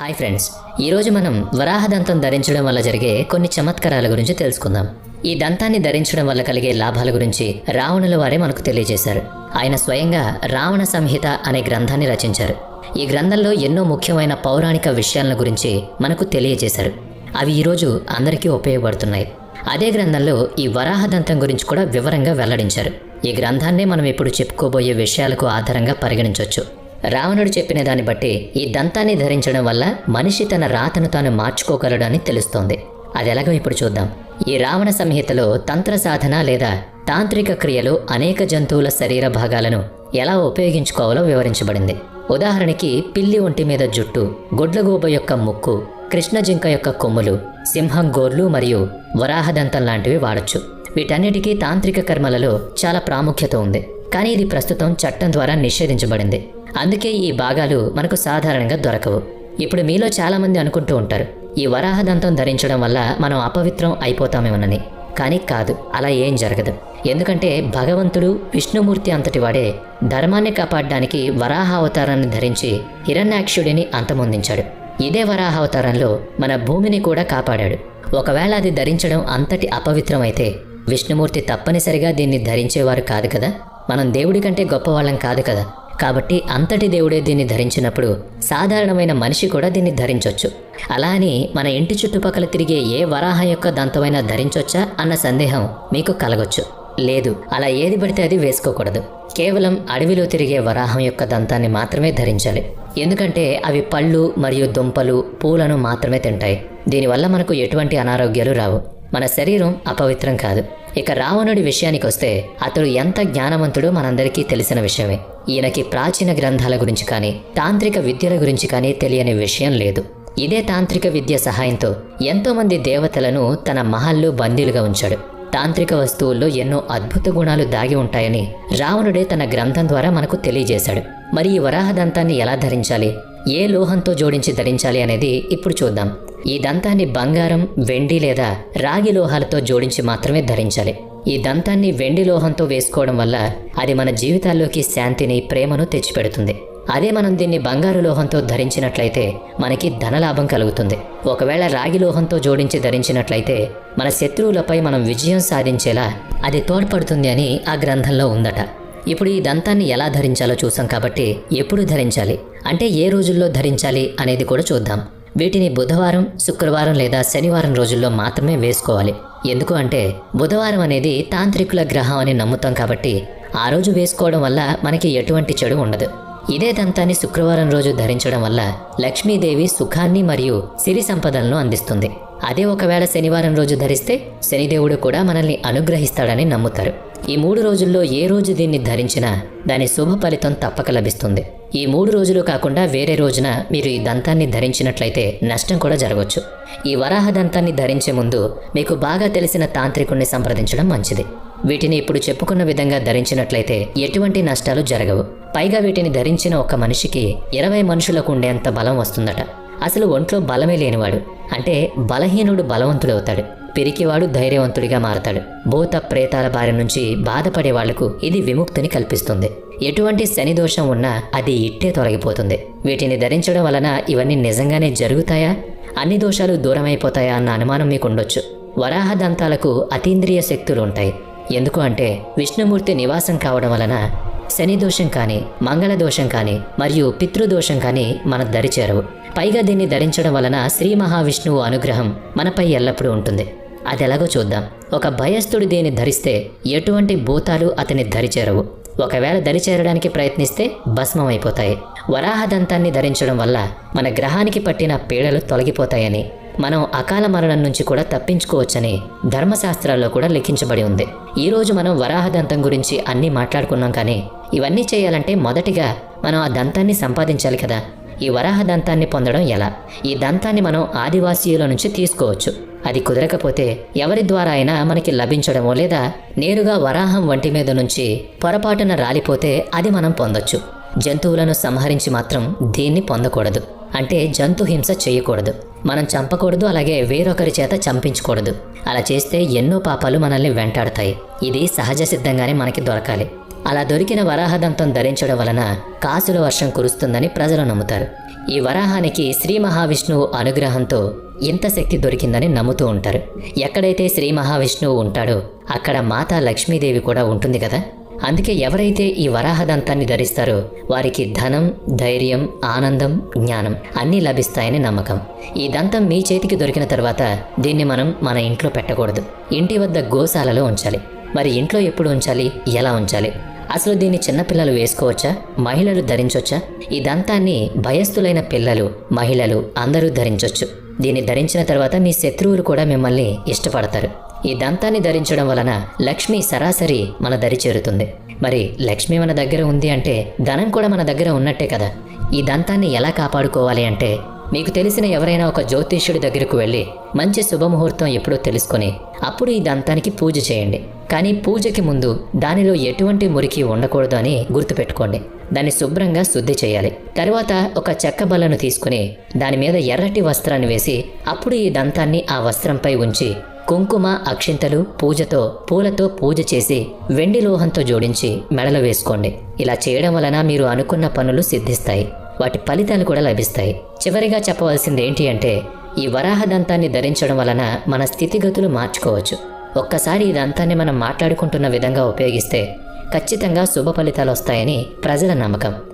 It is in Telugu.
హాయ్ ఫ్రెండ్స్ ఈరోజు మనం వరాహ దంతం ధరించడం వల్ల జరిగే కొన్ని చమత్కారాల గురించి తెలుసుకుందాం. ఈ దంతాన్ని ధరించడం వల్ల కలిగే లాభాల గురించి రావణుల వారే మనకు తెలియజేశారు. ఆయన స్వయంగా రావణ సంహిత అనే గ్రంథాన్ని రచించారు. ఈ గ్రంథంలో ఎన్నో ముఖ్యమైన పౌరాణిక విషయాల గురించి మనకు తెలియజేశారు. అవి ఈరోజు అందరికీ ఉపయోగపడుతున్నాయి. అదే గ్రంథంలో ఈ వరాహ దంతం గురించి కూడా వివరంగా వెల్లడించారు. ఈ గ్రంథాన్నే మనం ఇప్పుడు చెప్పుకోబోయే విషయాలకు ఆధారంగా పరిగణించవచ్చు రావణుడు చెప్పిన దాన్ని బట్టి ఈ దంతాన్ని ధరించడం వల్ల మనిషి తన రాతను తాను మార్చుకోగలడని తెలుస్తోంది. అది ఎలాగో ఇప్పుడు చూద్దాం. ఈ రావణ సంహితలో తంత్ర సాధన లేదా తాంత్రిక క్రియలు అనేక జంతువుల శరీర భాగాలను ఎలా ఉపయోగించుకోవాలో వివరించబడింది. ఉదాహరణకి పిల్లి ఒంటి మీద జుట్టు గుడ్లగూబ యొక్క ముక్కు కృష్ణ జింక యొక్క కొమ్ములు సింహం గోర్లు మరియు వరాహదంతం లాంటివి వాడొచ్చు. వీటన్నిటికీ తాంత్రిక కర్మలలో చాలా ప్రాముఖ్యత ఉంది. కానీ ఇది ప్రస్తుతం చట్టం ద్వారా నిషేధించబడింది. అందుకే ఈ భాగాలు మనకు సాధారణంగా దొరకవు. ఇప్పుడు మీలో చాలామంది అనుకుంటూ ఉంటారు ఈ వరాహదంతం ధరించడం వల్ల మనం అపవిత్రం అయిపోతామేమోనని. కానీ కాదు అలా ఏం జరగదు. ఎందుకంటే భగవంతుడు విష్ణుమూర్తి అంతటి వాడే ధర్మాన్ని కాపాడడానికి వరాహ అవతారాన్ని ధరించి హిరణ్యాక్షుడిని అంతమొందించాడు. ఇదే వరాహ అవతారంలో మన భూమిని కూడా కాపాడాడు. ఒకవేళ అది ధరించడం అంతటి అపవిత్రమైతే విష్ణుమూర్తి తప్పనిసరిగా దీన్ని ధరించేవారు కాదు కదా? మనం దేవుడి కంటే గొప్పవాళ్ళం కాదు కదా? కాబట్టి అంతటి దేవుడే దీన్ని ధరించినప్పుడు సాధారణమైన మనిషి కూడా దీన్ని ధరించవచ్చు అలా అని మన ఇంటి చుట్టుపక్కల తిరిగే ఏ వరాహ యొక్క దంతమైనా ధరించొచ్చా అన్న సందేహం మీకు కలగొచ్చు. లేదు అలా ఏది పడితే అది వేసుకోకూడదు. కేవలం అడవిలో తిరిగే వరాహం యొక్క దంతాన్ని మాత్రమే ధరించాలి. ఎందుకంటే అవి పళ్ళు మరియు దుంపలు పూలను మాత్రమే తింటాయి. దీనివల్ల మనకు ఎటువంటి అనారోగ్యాలు రావు. మన శరీరం అపవిత్రం కాదు. ఇక రావణుడి విషయానికి వస్తే అతడు ఎంత జ్ఞానవంతుడో మనందరికీ తెలిసిన విషయమే. ఈయనకి ప్రాచీన గ్రంథాల గురించి కానీ తాంత్రిక విద్యల గురించి కానీ తెలియని విషయం లేదు. ఇదే తాంత్రిక విద్య సహాయంతో ఎంతోమంది దేవతలను తన మహల్లో బందీలుగా ఉంచాడు. తాంత్రిక వస్తువుల్లో ఎన్నో అద్భుత గుణాలు దాగి ఉంటాయని రావణుడే తన గ్రంథం ద్వారా మనకు తెలియజేశాడు. మరి ఈ వరాహదంతాన్ని ఎలా ధరించాలి? ఏ లోహంతో జోడించి ధరించాలి అనేది ఇప్పుడు చూద్దాం. ఈ దంతాన్ని బంగారం వెండి లేదా రాగి లోహాలతో జోడించి మాత్రమే ధరించాలి. ఈ దంతాన్ని వెండి లోహంతో వేసుకోవడం వల్ల అది మన జీవితాల్లోకి శాంతిని ప్రేమను తెచ్చిపెడుతుంది. అదే మనం దీన్ని బంగారు లోహంతో ధరించినట్లయితే మనకి ధనలాభం కలుగుతుంది. ఒకవేళ రాగి లోహంతో జోడించి ధరించినట్లయితే మన శత్రువులపై మనం విజయం సాధించేలా అది తోడ్పడుతుంది అని ఆ గ్రంథంలో ఉందట. ఇప్పుడు ఈ దంతాన్ని ఎలా ధరించాలో చూసాం కాబట్టి ఎప్పుడు ధరించాలి? అంటే ఏ రోజుల్లో ధరించాలి అనేది కూడా చూద్దాం. వీటిని బుధవారం శుక్రవారం లేదా శనివారం రోజుల్లో మాత్రమే వేసుకోవాలి. ఎందుకు అంటే బుధవారం అనేది తాంత్రికుల గ్రహం అని నమ్ముతాం కాబట్టి ఆ రోజు వేసుకోవడం వల్ల మనకి ఎటువంటి చెడు ఉండదు. ఇదే దంతాన్ని శుక్రవారం రోజు ధరించడం వల్ల లక్ష్మీదేవి సుఖాన్ని మరియు సిరి సంపదలను అందిస్తుంది. అదే ఒకవేళ శనివారం రోజు ధరిస్తే శనిదేవుడు కూడా మనల్ని అనుగ్రహిస్తాడని నమ్ముతారు. ఈ మూడు రోజుల్లో ఏ రోజు దీన్ని ధరించినా దాని శుభ ఫలితం తప్పక లభిస్తుంది. ఈ మూడు రోజులు కాకుండా వేరే రోజున మీరు ఈ దంతాన్ని ధరించినట్లయితే నష్టం కూడా జరగవచ్చు ఈ వరాహ దంతాన్ని ధరించే ముందు మీకు బాగా తెలిసిన తాంత్రికుణ్ణి సంప్రదించడం మంచిది. వీటిని ఇప్పుడు చెప్పుకున్న విధంగా ధరించినట్లయితే ఎటువంటి నష్టాలు జరగవు. పైగా వీటిని ధరించిన ఒక మనిషికి ఇరవై మనుషులకు ఉండేంత బలం వస్తుందట. అసలు ఒంట్లో బలమే లేనివాడు. అంటే బలహీనుడు బలవంతుడవుతాడు. పిరికివాడు ధైర్యవంతుడిగా మారతాడు. భూత ప్రేతాల బారి నుంచి బాధపడే వాళ్ళకు ఇది విముక్తిని కల్పిస్తుంది. ఎటువంటి శని దోషం ఉన్నా అది ఇట్టే తొలగిపోతుంది. వీటిని ధరించడం వలన ఇవన్నీ నిజంగానే జరుగుతాయా? అన్ని దోషాలు దూరమైపోతాయా అన్న అనుమానం మీకు ఉండొచ్చు వరాహ దంతాలకు అతీంద్రియ శక్తులు ఉంటాయి. ఎందుకు అంటే విష్ణుమూర్తి నివాసం కావడం వలన శని దోషం కానీ మంగళ దోషం కానీ మరియు పితృదోషం కానీ మన దరి చేరవు. పైగా దీన్ని ధరించడం వలన శ్రీ మహావిష్ణువు అనుగ్రహం మనపై ఎల్లప్పుడూ ఉంటుంది. అది ఎలాగో చూద్దాం. ఒక భయస్థుడు దీన్ని ధరిస్తే ఎటువంటి భూతాలు అతని ధరిచేరవు ఒకవేళ దరిచేరడానికి ప్రయత్నిస్తే భస్మం అయిపోతాయి ధరించడం వల్ల మన గ్రహానికి పట్టిన పీడలు తొలగిపోతాయని మనం అకాల మరణం నుంచి కూడా తప్పించుకోవచ్చని ధర్మశాస్త్రాల్లో కూడా లిఖించబడి ఉంది. ఈరోజు మనం వరాహదంతం గురించి అన్నీ మాట్లాడుకున్నాం కానీ ఇవన్నీ చేయాలంటే మొదటిగా మనం ఆ దంతాన్ని సంపాదించాలి కదా. ఈ వరాహ దంతాన్ని పొందడం ఎలా? ఈ దంతాన్ని మనం ఆదివాసీయుల నుంచి తీసుకోవచ్చు. అది కుదరకపోతే ఎవరి ద్వారా అయినా మనకి లభించడమో లేదా నేరుగా వరాహం వంటి మీద నుంచి పొరపాటున రాలిపోతే అది మనం పొందొచ్చు. జంతువులను సంహరించి మాత్రం దీన్ని పొందకూడదు. అంటే జంతు హింస చేయకూడదు. మనం చంపకూడదు అలాగే వేరొకరి చేత చంపించకూడదు. అలా చేస్తే ఎన్నో పాపాలు మనల్ని వెంటాడతాయి. ఇది సహజ సిద్ధంగానే మనకి దొరకాలి. అలా దొరికిన వరాహదంతం ధరించడం వలన కాసుల వర్షం కురుస్తుందని ప్రజలు నమ్ముతారు. ఈ వరాహానికి శ్రీ మహావిష్ణువు అనుగ్రహంతో ఇంత శక్తి దొరికిందని నమ్ముతూ ఉంటారు. ఎక్కడైతే శ్రీ మహావిష్ణువు ఉంటాడో అక్కడ మాతా లక్ష్మీదేవి కూడా ఉంటుంది కదా? అందుకే ఎవరైతే ఈ వరాహదంతాన్ని ధరిస్తారో వారికి ధనం ధైర్యం ఆనందం జ్ఞానం అన్నీ లభిస్తాయని నమ్మకం. ఈ దంతం మీ చేతికి దొరికిన తర్వాత దీన్ని మనం మన ఇంట్లో పెట్టకూడదు. ఇంటి వద్ద గోశాలలో ఉంచాలి. మరి ఇంట్లో ఎప్పుడు ఉంచాలి? ఎలా ఉంచాలి? అసలు దీన్ని చిన్నపిల్లలు వేసుకోవచ్చా? మహిళలు ధరించవచ్చా ఈ దంతాన్ని భయస్థులైన పిల్లలు మహిళలు అందరూ ధరించవచ్చు దీన్ని ధరించిన తర్వాత మీ శత్రువులు కూడా మిమ్మల్ని ఇష్టపడతారు. ఈ దంతాన్ని ధరించడం వలన లక్ష్మి సరాసరి మన దరి చేరుతుంది. మరి లక్ష్మి మన దగ్గర ఉంది అంటే ధనం కూడా మన దగ్గర ఉన్నట్టే కదా? ఈ దంతాన్ని ఎలా కాపాడుకోవాలి అంటే మీకు తెలిసిన ఎవరైనా ఒక జ్యోతిష్యుడి దగ్గరకు వెళ్ళి మంచి శుభముహూర్తం ఎప్పుడో తెలుసుకొని అప్పుడు ఈ దంతానికి పూజ చేయండి. కానీ పూజకి ముందు దానిలో ఎటువంటి మురికి ఉండకూడదు అని గుర్తుపెట్టుకోండి. దాన్ని శుభ్రంగా శుద్ధి చేయాలి. తర్వాత ఒక చెక్క బల్లను తీసుకుని దాని మీద ఎర్రటి వస్త్రాన్ని వేసి అప్పుడు ఈ దంతాన్ని ఆ వస్త్రంపై ఉంచి కుంకుమ అక్షింతలు పూజతో పూలతో పూజ చేసి వెండి లోహంతో జోడించి మెడలో వేసుకోండి. ఇలా చేయడం వలన మీరు అనుకున్న పనులు సిద్ధిస్తాయి. వాటి ఫలితాలు కూడా లభిస్తాయి. చివరిగా చెప్పవలసింది ఏంటి అంటే ఈ వరాహ దంతాన్ని ధరించడం వలన మన స్థితిగతులు మార్చుకోవచ్చు. ఒక్కసారి ఇదంతాన్ని మనం మాట్లాడుకుంటున్న విధంగా ఉపయోగిస్తే ఖచ్చితంగా శుభ ఫలితాలు వస్తాయని ప్రజల నమ్మకం.